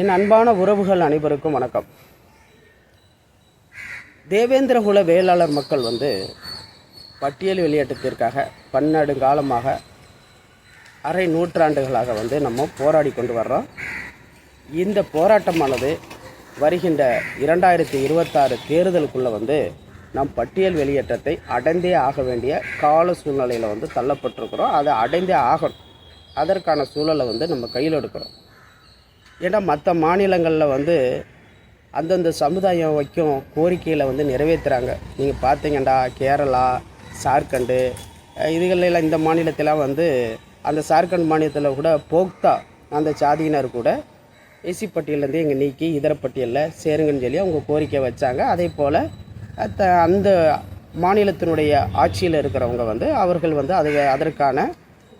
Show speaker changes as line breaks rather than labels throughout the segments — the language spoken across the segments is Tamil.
என் அன்பான உறவுகள் அனைவருக்கும் வணக்கம். தேவேந்திரகுல வேளாளர் மக்கள் வந்து பட்டியல் வெளியேற்றத்திற்காக பன்னெடுங்காலமாக அரை நூற்றாண்டுகளாக வந்து நம்ம போராடி கொண்டு வர்றோம். இந்த போராட்டமானது வருகின்ற இரண்டாயிரத்தி இருபத்தாறு தேர்தலுக்குள்ளே வந்து நம் பட்டியல் வெளியேற்றத்தை அடைந்தே ஆக வேண்டிய கால சூழ்நிலையில் வந்து தள்ளப்பட்டிருக்கிறோம். அதை அடைந்தே ஆகணும். அதற்கான சூழலை வந்து நம்ம கையில் எடுக்கிறோம். ஏன்னா மற்ற மாநிலங்களில் வந்து அந்தந்த சமுதாயம் வைக்கும் கோரிக்கையில் வந்து நிறைவேற்றுறாங்க நீங்கள் பார்த்தீங்கண்டா கேரளா ஜார்க்கண்டு இதுகளெல்லாம் இந்த மாநிலத்திலாம் வந்து அந்த ஜார்க்கண்ட் மாநிலத்தில் கூட போக்தா அந்த சாதியினர் கூட எஸ்சி பட்டியலேருந்து எங்கள் நீக்கி இதர பட்டியலில் சேருங்கன்னு சொல்லி அவங்க கோரிக்கை வச்சாங்க. அதே போல் த அந்த மாநிலத்தினுடைய ஆட்சியில் இருக்கிறவங்க வந்து அவர்கள் வந்து அது அதற்கான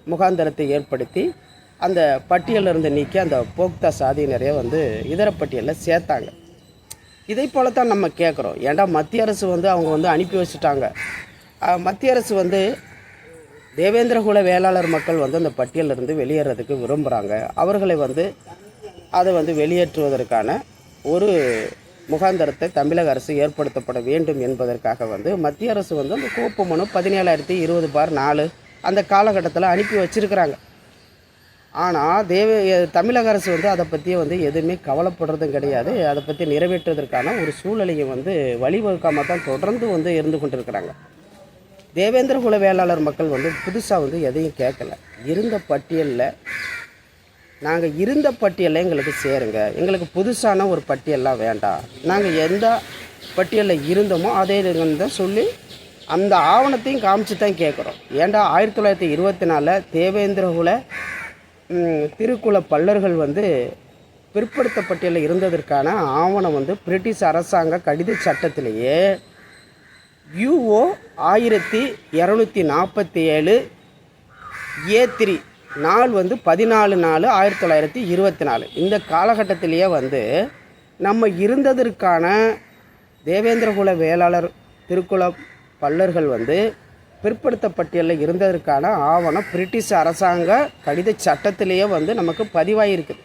முகாந்தரத்தை ஏற்படுத்தி அந்த பட்டியலிருந்து நீக்கி அந்த போக்தா சாதியினரே வந்து இதர பட்டியலில் சேர்த்தாங்க. இதை போல தான் நம்ம கேட்குறோம் ஏன்டா மத்திய அரசு வந்து அவங்க வந்து அனுப்பி வச்சுட்டாங்க. மத்திய அரசு வந்து தேவேந்திரகுல வேளாளர் மக்கள் வந்து அந்த பட்டியலிருந்து வெளியேறதுக்கு விரும்புகிறாங்க அவர்களை வந்து அதை வந்து வெளியேற்றுவதற்கான ஒரு முகாந்தரத்தை தமிழக அரசு ஏற்படுத்தப்பட வேண்டும் என்பதற்காக வந்து மத்திய அரசு வந்து அந்த கோப்பு மனு பதினேழாயிரத்தி இருபது பார் நாலு அந்த காலகட்டத்தில் அனுப்பி வச்சிருக்கிறாங்க. ஆனால் தேவ தமிழக அரசு வந்து அதை பற்றி வந்து எதுவுமே கவலைப்படுறதும் கிடையாது. அதை பற்றி நிறைவேற்றுவதற்கான ஒரு சூழ்நிலையை வந்து வழிவகுக்காமல் தான் தொடர்ந்து வந்து இருந்து கொண்டிருக்கிறாங்க. தேவேந்திர குல வேளாளர் மக்கள் வந்து புதுசாக வந்து எதையும் கேட்கல. இருந்த பட்டியலில் நாங்கள் இருந்த பட்டியலில் எங்களுக்கு சேருங்க. எங்களுக்கு புதுசான ஒரு பட்டியல்லாம் வேண்டாம். நாங்கள் எந்த பட்டியலில் இருந்தோமோ அதே தான் சொல்லி அந்த ஆவணத்தையும் காமிச்சு தான் கேட்குறோம். ஏன்டா ஆயிரத்தி தொள்ளாயிரத்தி இருபத்தி நாலில் தேவேந்திரகுல குல திருக்குல பல்லர்கள் வந்து பிற்படுத்தப்பட்டியலில் இருந்ததற்கான ஆவணம் வந்து பிரிட்டிஷ் அரசாங்க கடித சட்டத்திலேயே யூஓ ஆயிரத்தி இரநூத்தி நாற்பத்தி ஏழு ஏ த்ரீ நாள் வந்து பதினாலு நாலு ஆயிரத்தி தொள்ளாயிரத்தி இருபத்தி நாலு. இந்த காலகட்டத்திலேயே வந்து நம்ம இருந்ததற்கான தேவேந்திரகுல வேளாளர் திருக்குள பல்லர்கள் வந்து பிற்படுத்த பட்டியலில் இருந்ததற்கான ஆவணம் பிரிட்டிஷ் அரசாங்க கடித சட்டத்திலேயே வந்து நமக்கு பதிவாகிருக்குது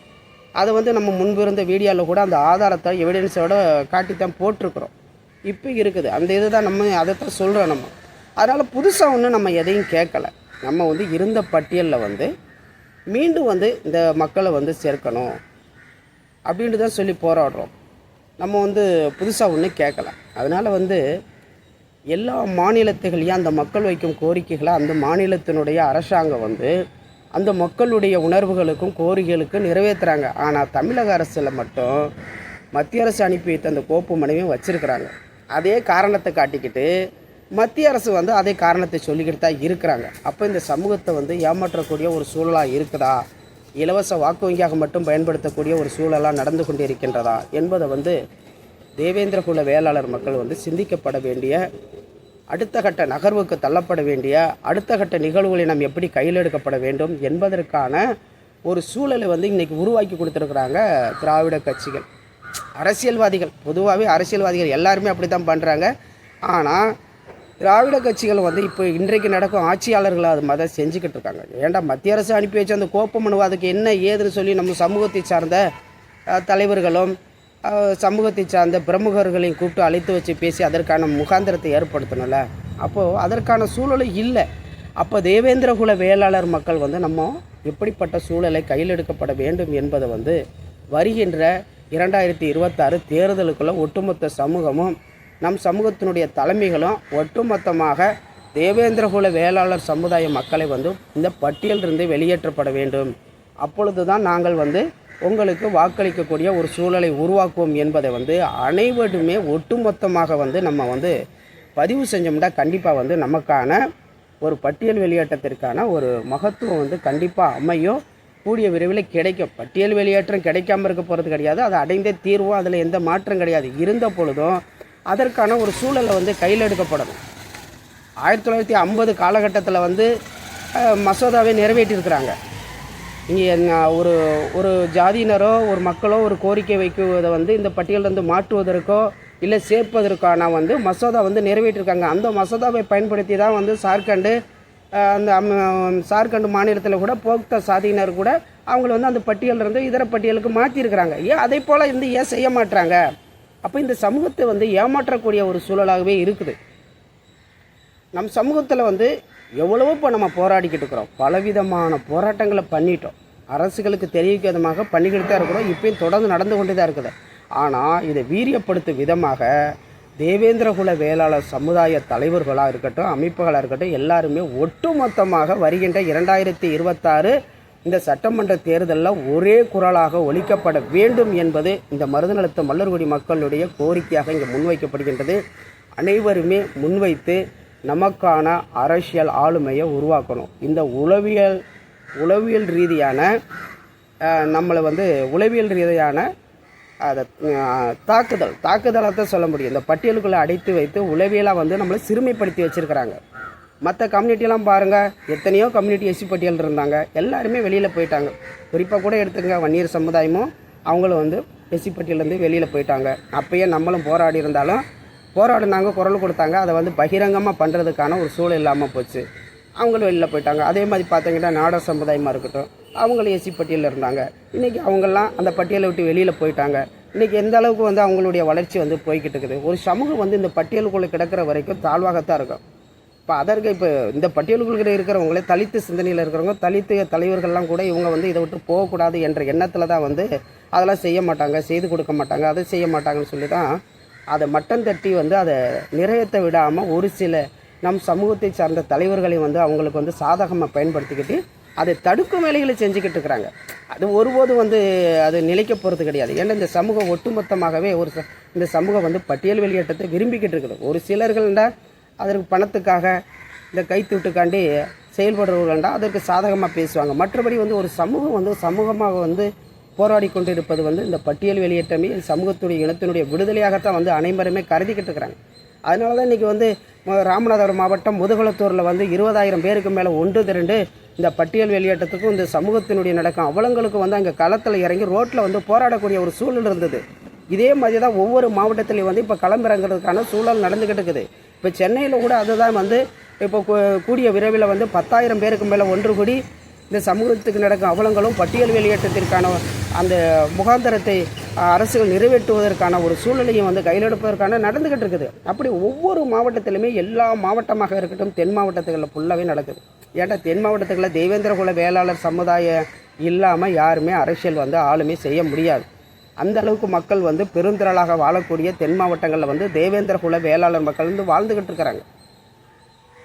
அதை வந்து நம்ம முன்பு இருந்த வீடியோவில் கூட அந்த ஆதாரத்தை எவிடன்ஸோட காட்டித்தான் போட்டிருக்கிறோம். இப்போ இருக்குது. அந்த இது தான் நம்ம அதைத்தான் சொல்கிறோம் நம்ம. அதனால் புதுசாக ஒன்றும் நம்ம எதையும் கேட்கல. நம்ம வந்து இருந்த பட்டியலில் வந்து மீண்டும் வந்து இந்த மக்களை வந்து சேர்க்கணும் அப்படின்ட்டு தான் சொல்லி போராடுறோம். நம்ம வந்து புதுசாக ஒன்றும் கேட்கல. அதனால் வந்து எல்லா மாநிலத்துகளையும் அந்த மக்கள் வைக்கும் கோரிக்கைகளை அந்த மாநிலத்தினுடைய அரசாங்கம் வந்து அந்த மக்களுடைய உணர்வுகளுக்கும் கோரிக்கைகளுக்கும் நிறைவேற்றுறாங்க ஆனால் தமிழக அரசில் மட்டும் மத்திய அரசு அனுப்பி வைத்த அந்த கோப்பு மனைவியும் வச்சுருக்கிறாங்க. அதே காரணத்தை காட்டிக்கிட்டு மத்திய அரசு வந்து அதே காரணத்தை சொல்லிக்கிட்டு தான் இருக்கிறாங்க. அப்போ இந்த சமூகத்தை வந்து ஏமாற்றக்கூடிய ஒரு சூழலாக இருக்குதா? இலவச வாக்கு வங்கியாக மட்டும் பயன்படுத்தக்கூடிய ஒரு சூழலாக நடந்து கொண்டு இருக்கின்றதா என்பதை வந்து தேவேந்திர குல வேளாளர் மக்கள் வந்து சிந்திக்கப்பட வேண்டிய அடுத்த கட்ட நகர்வுக்கு தள்ளப்பட வேண்டிய அடுத்த கட்ட நிகழ்வுகளை நாம் எப்படி கையில் எடுக்கப்பட வேண்டும் என்பதற்கான ஒரு சூழலை வந்து இன்றைக்கி உருவாக்கி கொடுத்துருக்குறாங்க திராவிட கட்சிகள். அரசியல்வாதிகள் பொதுவாகவே அரசியல்வாதிகள் எல்லாருமே அப்படி தான் பண்ணுறாங்க ஆனால் திராவிட கட்சிகள் வந்து இப்போ இன்றைக்கு நடக்கும் ஆட்சியாளர்கள் அது மாதிரி செஞ்சுக்கிட்டு இருக்காங்க. ஏன்டா மத்திய அரசு அனுப்பி வச்சு அந்த கோப்பம் அதுக்கு என்ன ஏதுன்னு சொல்லி நம்ம சமூகத்தை சார்ந்த தலைவர்களும் சமூகத்தை சார்ந்த பிரமுகர்களையும் கூப்பிட்டு அழைத்து வச்சு பேசி அதற்கான முகாந்திரத்தை ஏற்படுத்தணும்ல? அப்போது அதற்கான சூழலும் இல்லை. அப்போ தேவேந்திரகுல வேளாளர் மக்கள் வந்து நம்ம எப்படிப்பட்ட சூழலை கையில் எடுக்கப்பட வேண்டும் என்பதை வந்து வருகின்ற இரண்டாயிரத்தி இருபத்தாறு தேர்தலுக்குள்ள ஒட்டுமொத்த சமூகமும் நம் சமூகத்தினுடைய தலைமைகளும் ஒட்டுமொத்தமாக தேவேந்திரகுல வேளாளர் சமுதாய மக்களை வந்து இந்த பட்டியலிருந்து வெளியேற்றப்பட வேண்டும். அப்பொழுது தான் நாங்கள் வந்து உங்களுக்கு வாக்களிக்கக்கூடிய ஒரு சூழலை உருவாக்குவோம் என்பதை வந்து அனைவருமே ஒட்டுமொத்தமாக வந்து நம்ம வந்து பதிவு செஞ்சோம்னா கண்டிப்பாக வந்து நமக்கான ஒரு பட்டியல் வெளியேற்றத்திற்கான ஒரு மகத்துவம் வந்து கண்டிப்பாக அமையும். கூடிய விரைவில் கிடைக்கும். பட்டியல் வெளியேற்றம் கிடைக்காம இருக்க போகிறது கிடையாது. அதை அடைந்தே தீர்வும் அதில் எந்த மாற்றம் கிடையாது. இருந்த பொழுதும் அதற்கான ஒரு சூழலை வந்து கையில் எடுக்கப்படணும். ஆயிரத்தி தொள்ளாயிரத்தி ஐம்பது காலகட்டத்தில் வந்து மசோதாவை நிறைவேற்றியிருக்கிறாங்க. இங்கே ஒரு ஒரு ஜாதியினரோ ஒரு மக்களோ ஒரு கோரிக்கை வைக்குவதை வந்து இந்த பட்டியலிருந்து மாற்றுவதற்கோ இல்லை சேர்ப்பதற்கான வந்து மசோதா வந்து நிறைவேற்றிருக்காங்க. அந்த மசோதாவை பயன்படுத்தி தான் வந்து சார்க்கண்டு அந்த அம், சார்க்கண்ட் மாநிலத்தில் கூட போக்த சாதியினர் கூட அவங்கள வந்து அந்த பட்டியலிருந்து இதர பட்டியலுக்கு மாற்றிருக்கிறாங்க ஏன் அதே போல் வந்து ஏன் செய்ய மாட்டுறாங்க அப்போ இந்த சமூகத்தை வந்து ஏமாற்றக்கூடிய ஒரு சூழலாகவே இருக்குது. நம் சமூகத்தில் வந்து எவ்வளவோ இப்போ நம்ம போராடிக்கிட்டு இருக்கிறோம். பலவிதமான போராட்டங்களை பண்ணிட்டோம். அரசுகளுக்கு தெரிவிக்க விதமாக பண்ணிக்கிட்டு தான் இருக்கிறோம். இப்பயும் தொடர்ந்து நடந்து கொண்டு தான் இருக்குது. ஆனால் இதை வீரியப்படுத்தும் விதமாக தேவேந்திரகுல வேளாளர் சமுதாய தலைவர்களாக இருக்கட்டும் அமைப்புகளாக இருக்கட்டும் எல்லாருமே ஒட்டுமொத்தமாக வருகின்ற இரண்டாயிரத்தி இருபத்தாறு இந்த சட்டமன்ற தேர்தலில் ஒரே குரலாக ஒழிக்கப்பட வேண்டும் என்பது இந்த மருதநலத்த மல்லர்குடி மக்களுடைய கோரிக்கையாக இங்கே முன்வைக்கப்படுகின்றது. அனைவருமே முன்வைத்து நமக்கான அரசியல் ஆளுமையை உருவாக்கணும். இந்த உளவியல் உளவியல் ரீதியான நம்மளை வந்து உளவியல் ரீதியான அதை தாக்குதல் தாக்குதலை தான் சொல்ல முடியும். இந்த பட்டியலுக்குள்ளே அடைத்து வைத்து உளவியலாக வந்து நம்மளை சிறுமைப்படுத்தி வச்சுருக்கிறாங்க. மற்ற கம்யூனிட்டிலாம் பாருங்கள் எத்தனையோ கம்யூனிட்டி எஸ்சி பட்டியல் இருந்தாங்க. எல்லாருமே வெளியில் போயிட்டாங்க. குறிப்பாக கூட எடுத்துங்க வன்னியர் சமுதாயமும் அவங்களும் வந்து எஸ்சி பட்டியலேருந்து வெளியில் போயிட்டாங்க. அப்பயே நம்மளும் போராடி இருந்தாலும் போராடினாங்க குரல் கொடுத்தாங்க. அதை வந்து பகிரங்கமாக பண்ணுறதுக்கான ஒரு சூழல் இல்லாமல் போச்சு. அவங்களும் வெளியில் போயிட்டாங்க. அதே மாதிரி பார்த்தீங்கன்னா நாடர் சமுதாயமாக இருக்கட்டும் அவங்களும் எஸ்சி பட்டியலில் இருந்தாங்க. இன்றைக்கி அவங்கெல்லாம் அந்த பட்டியலை விட்டு வெளியில் போயிட்டாங்க. இன்றைக்கி எந்த அளவுக்கு வந்து அவங்களுடைய வளர்ச்சி வந்து போய்கிட்டு இருக்குது? ஒரு சமூகம் வந்து இந்த பட்டியலுக்குள்ளே கிடக்கிற வரைக்கும் தாழ்வாகத்தான் இருக்கும். இப்போ அதற்கு இப்போ இந்த பட்டியலுக்குள்ளே இருக்கிறவங்களே தலித்து சிந்தனையில் இருக்கிறவங்க தலித்து தலைவர்கள்லாம் கூட இவங்க வந்து இதை விட்டு போகக்கூடாது என்ற எண்ணத்தில் தான் வந்து அதெல்லாம் செய்ய மாட்டாங்க செய்து கொடுக்க மாட்டாங்க அதை செய்ய மாட்டாங்கன்னு சொல்லி தான் அதை மட்டம் தட்டி வந்து அதை நிறையத்தை விடாமல் ஒரு சில நம் சமூகத்தை சார்ந்த தலைவர்களை வந்து அவங்களுக்கு வந்து சாதகமாக பயன்படுத்திக்கிட்டு அதை தடுக்கும் வேலைகளை செஞ்சுக்கிட்டு இருக்கிறாங்க. அது ஒருபோதும் வந்து அது நிலைக்க போகிறது கிடையாது. ஏன்னா இந்த சமூகம் ஒட்டுமொத்தமாகவே ஒரு ச- இந்த சமூகம் வந்து பட்டியல் வெளியேற்றத்தை விரும்பிக்கிட்டு இருக்குது. ஒரு சிலர்கள்டா அதற்கு பணத்துக்காக இந்த கைத்தூட்டுக்காண்டி செயல்படுறவர்கள்டா அதற்கு சாதகமாக பேசுவாங்க. மற்றபடி வந்து ஒரு சமூகம் வந்து சமூகமாக வந்து போராடி கொண்டிருப்பது வந்து இந்த பட்டியல் வெளியேற்றமே சமூகத்துடைய இனத்தினுடைய விடுதலையாகத்தான் வந்து அனைவருமே கருதிக்கிட்டு இருக்கிறாங்க. அதனால தான் இன்றைக்கி வந்து ராமநாதபுரம் மாவட்டம் முதுகுளத்தூரில் வந்து இருபதாயிரம் பேருக்கு மேலே ஒன்று திரண்டு இந்த பட்டியல் வெளியேற்றத்துக்கும் இந்த சமூகத்தினுடைய நடக்கும் அவலங்களுக்கும் வந்து அங்கே களத்தில் இறங்கி ரோட்டில் வந்து போராடக்கூடிய ஒரு சூழல் இருந்தது. இதே மாதிரி தான் ஒவ்வொரு மாவட்டத்திலையும் வந்து இப்போ களம்பிறங்கிறதுக்கான சூழல் நடந்துக்கிட்டு இருக்குது. இப்போ சென்னையில் கூட அதுதான் வந்து இப்போ கூடிய விரைவில் வந்து பத்தாயிரம் பேருக்கு மேலே ஒன்று கூடி இந்த சமூகத்துக்கு நடக்கும் அவலங்களும் பட்டியல் வெளியேற்றத்திற்கான அந்த முகாந்தரத்தை அரசுகள் நிறைவேற்றுவதற்கான ஒரு சூழ்நிலையும் வந்து கையில் எடுப்பதற்கான நடந்துக்கிட்டு இருக்குது. அப்படி ஒவ்வொரு மாவட்டத்திலுமே எல்லா மாவட்டமாக இருக்கட்டும் தென் மாவட்டத்துகளில் ஃபுல்லாகவே நடக்குது. ஏன்னா தென் மாவட்டத்துகளில் தேவேந்திரகுல வேளாளர் சமுதாயம் இல்லாமல் யாருமே அரசியல் வந்து ஆளுமே செய்ய முடியாது. அந்த அளவுக்கு மக்கள் வந்து பெருந்திரளாக வாழக்கூடிய தென் மாவட்டங்களில் வந்து தேவேந்திரகுல வேளாளர் மக்கள் வந்து வாழ்ந்துக்கிட்டு இருக்கிறாங்க.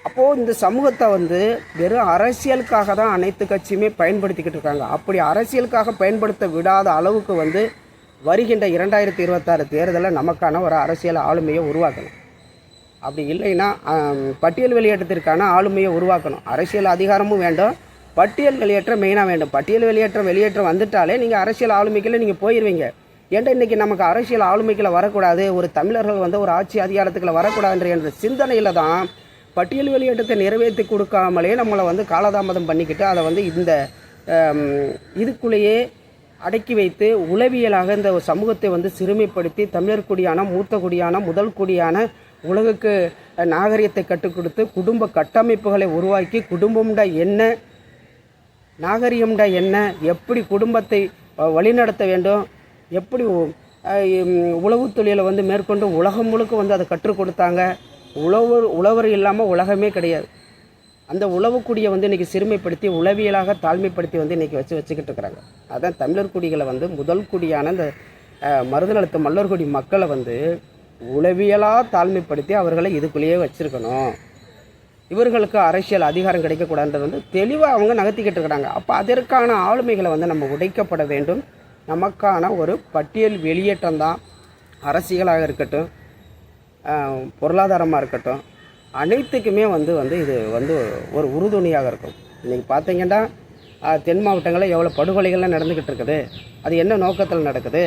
அப்போது இந்த சமூகத்தை வந்து வெறும் அரசியலுக்காக தான் அனைத்து கட்சியுமே பயன்படுத்திக்கிட்டு இருக்காங்க. அப்படி அரசியலுக்காக பயன்படுத்த விடாத அளவுக்கு வந்து வருகின்ற இரண்டாயிரத்தி இருபத்தாறு தேர்தலில் நமக்கான ஒரு அரசியல் ஆளுமையை உருவாக்கணும். அப்படி இல்லைன்னா பட்டியல் வெளியேற்றத்திற்கான ஆளுமையை உருவாக்கணும். அரசியல் அதிகாரமும் வேண்டும். பட்டியல் வெளியேற்றம் மெயினாக வேண்டும். பட்டியல் வெளியேற்றம் வெளியேற்றம் வந்துட்டாலே நீங்கள் அரசியல் ஆளுமைக்குள்ளே நீங்கள் போயிடுவீங்க ஏன்டா இன்றைக்கி நமக்கு அரசியல் ஆளுமைக்குள்ளே வரக்கூடாது? ஒரு தமிழர்கள் வந்து ஒரு ஆட்சி அதிகாரத்துக்குள்ளே வரக்கூடாதுன்ற என்ற சிந்தனையில் தான் பட்டியல் வெளியேற்றத்தை நிறைவேற்றி கொடுக்காமலே நம்மளை வந்து காலதாமதம் பண்ணிக்கிட்டு அதை வந்து இந்த இதுக்குள்ளேயே அடக்கி வைத்து உளவியலாக இந்த சமூகத்தை வந்து சிறுமைப்படுத்தி தமிழர் குடியான மூத்த குடியான முதல் குடியான உலகுக்கு நாகரிகத்தை கற்றுக் கொடுத்து குடும்ப கட்டமைப்புகளை உருவாக்கி குடும்பம்டா என்ன நாகரிகம்டா என்ன எப்படி குடும்பத்தை வழிநடத்த வேண்டும் எப்படி உழவு தொழிலை வந்து மேற்கொண்டு உலகம் முழுக்க வந்து அதை கற்றுக் கொடுத்தாங்க உழவர் உழவர் இல்லாமல் உலகமே கிடையாது. அந்த உழவுக்குடியை வந்து இன்றைக்கி சிறுமைப்படுத்தி உளவியலாக தாழ்மைப்படுத்தி வந்து இன்றைக்கி வச்சு வச்சுக்கிட்டு இருக்கிறாங்க. அதான் தமிழர் குடிகளை வந்து முதல் குடியான இந்த மருதநலத்து மல்லர்குடி மக்களை வந்து உளவியலாக தாழ்மைப்படுத்தி அவர்களை இதுக்குள்ளேயே வச்சுருக்கணும். இவர்களுக்கு அரசியல் அதிகாரம் கிடைக்கக்கூடாதுன்றது வந்து தெளிவாக அவங்க நகர்த்திக்கிட்டு இருக்கிறாங்க. அப்போ அதற்கான ஆளுமைகளை வந்து நம்ம உடைக்கப்பட வேண்டும். நமக்கான ஒரு பட்டியல் வெளியேற்றம் தான் அரசியலாக இருக்கட்டும். பொருளாதாரமாக இருக்கட்டும் அனைத்துக்குமே வந்து வந்து இது வந்து ஒரு உறுதுணையாக இருக்கும். இன்றைக்கி பார்த்தீங்கன்னா தென் மாவட்டங்களில் எவ்வளோ படுகொலைகள்லாம் நடந்துக்கிட்டு இருக்குது அது என்ன நோக்கத்தில் நடக்குது?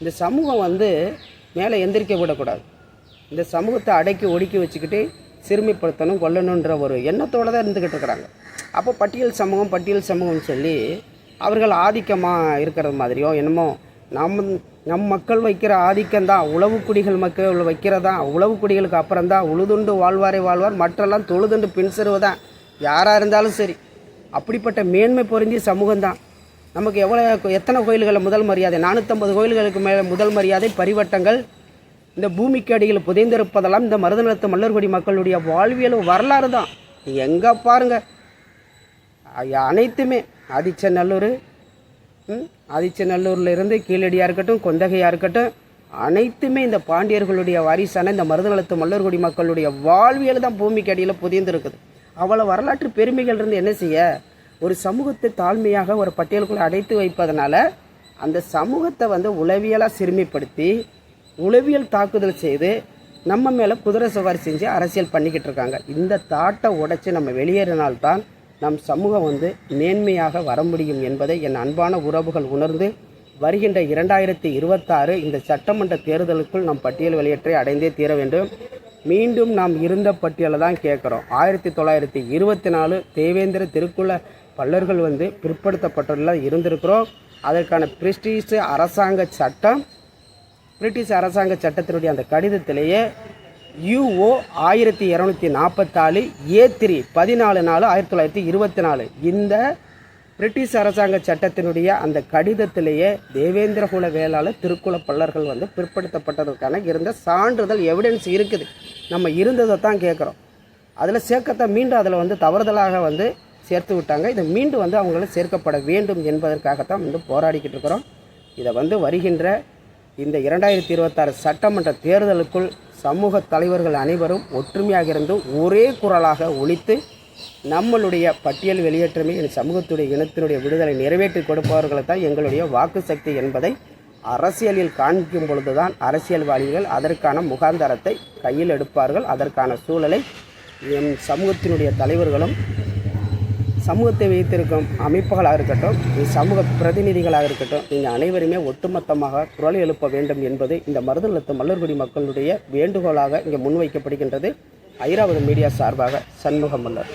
இந்த சமூகம் வந்து மேலே எந்திரிக்க விடக்கூடாது. இந்த சமூகத்தை அடக்கி ஒடுக்கி வச்சுக்கிட்டு சிறுமிப்படுத்தணும் கொல்லணுன்ற ஒரு எண்ணத்தோடு தான் இருந்துக்கிட்டு இருக்கிறாங்க. அப்போ பட்டியல் சமூகம் பட்டியல் சமூகம்னு சொல்லி அவர்கள் ஆதிக்கமாக இருக்கிறது மாதிரியோ என்னமோ நம்ம நம் மக்கள் வைக்கிற ஆதிக்கம்தான். உழவு குடிகள் மக்கள் வைக்கிறதா? உழவு குடிகளுக்கு அப்புறம் தான் உழுதுண்டு வாழ்வாரே வாழ்வார். மற்றெல்லாம் தொழுதுண்டு பின் செருவதான் யாராக இருந்தாலும் சரி. அப்படிப்பட்ட மேன்மை பொருந்திய சமூகம்தான். நமக்கு எவ்வளோ எத்தனை கோயில்களில் முதல் மரியாதை? நானூற்றம்பது கோயில்களுக்கு மேலே முதல் மரியாதை பரிவட்டங்கள். இந்த பூமிக்கு அடியில் புதைந்திருப்பதெல்லாம் இந்த மருதநிலத்து மல்லர்குடி மக்களுடைய வாழ்வியல் வரலாறு தான் எங்கே பாருங்கள் அனைத்துமே. ஆதிச்சநல்லூர் ஆதிச்சநல்லூரில் இருந்து கீழடியாக இருக்கட்டும் கொந்தகையாக இருக்கட்டும் அனைத்துமே இந்த பாண்டியர்களுடைய வாரிசான இந்த மருதநலத்து மல்லர்குடி மக்களுடைய வாழ்வியல் தான் பூமிக்கு அடியில் புதிந்துருக்குது. அவ்வளோ வரலாற்று பெருமைகள் இருந்து என்ன செய்ய? ஒரு சமூகத்தை தாழ்மையாக ஒரு பட்டியலுக்குள்ளே அடைத்து வைப்பதனால அந்த சமூகத்தை வந்து உளவியலாக சிறுமிப்படுத்தி உளவியல் தாக்குதல் செய்து நம்ம மேலே குதிரை சவாரி செஞ்சு அரசியல் பண்ணிக்கிட்டு இருக்காங்க. இந்த தாட்டை உடைச்சி நம்ம வெளியேறினால்தான் நம் சமூகம் வந்து மேன்மையாக வர முடியும் என்பதை என் அன்பான உறவுகள் உணர்ந்து வருகின்ற இரண்டாயிரத்தி இருபத்தாறு இந்த சட்டமன்ற தேர்தலுக்குள் நம் பட்டியல் வெளியேற்றை அடைந்தே தீர வேண்டும். மீண்டும் நாம் இருந்த பட்டியலை தான் கேட்குறோம். ஆயிரத்தி தொள்ளாயிரத்தி இருபத்தி நாலு தேவேந்திர திருக்குள்ள பல்லர்கள் வந்து பிற்படுத்தப்பட்டுள்ள இருந்திருக்கிறோம். அதற்கான பிரிட்டிஷ் அரசாங்க சட்டம் பிரிட்டிஷ் அரசாங்க சட்டத்தினுடைய அந்த கடிதத்திலேயே யூஓ ஆயிரத்தி இரநூத்தி நாற்பத்தாலு ஏ த்ரீ பதினாலு நாலு ஆயிரத்தி தொள்ளாயிரத்தி இருபத்தி நாலு இந்த பிரிட்டிஷ் அரசாங்க சட்டத்தினுடைய அந்த கடிதத்திலேயே தேவேந்திரகுல வேளாளர் திருக்குல பல்லர்கள் வந்து பிற்படுத்தப்பட்டதற்கான இருந்த சான்றிதழ் எவிடன்ஸ் இருக்குது. நம்ம இருந்ததை தான் கேட்குறோம். அதில் சேர்க்கத்தை மீண்டும் அதில் வந்து தவறுதலாக வந்து சேர்த்து விட்டாங்க. இதை மீண்டும் வந்து அவங்கள சேர்க்கப்பட வேண்டும் என்பதற்காகத்தான் வந்து போராடிக்கிட்டு இருக்கிறோம். இதை வந்து வருகின்ற இந்த இரண்டாயிரத்தி இருபத்தாறு சட்டமன்ற தேர்தலுக்குள் சமூக தலைவர்கள் அனைவரும் ஒற்றுமையாக இருந்து ஒரே குரலாக ஒழித்து நம்மளுடைய பட்டியல் வெளியேற்றமே என் சமூகத்துடைய இனத்தினுடைய விடுதலை நிறைவேற்றி கொடுப்பவர்களை தான் எங்களுடைய வாக்கு சக்தி என்பதை அரசியலில் காண்பிக்கும் பொழுதுதான் அரசியல்வாதிகள் அதற்கான முகாந்தரத்தை கையில் எடுப்பார்கள். அதற்கான சூழலை என் சமூகத்தினுடைய தலைவர்களும் சமூகத்தை வைத்திருக்கும் அமைப்புகளாக இருக்கட்டும் சமூக பிரதிநிதிகளாக இருக்கட்டும் நீங்கள் அனைவருமே ஒட்டுமொத்தமாக குரல் எழுப்ப வேண்டும் என்பது இந்த மருதநிலத்து மல்லர்குடி மக்களுடைய வேண்டுகோளாக இங்கே முன்வைக்கப்படுகின்றது. ஐராவது மீடியா சார்பாக சண்முகம் மல்லர்.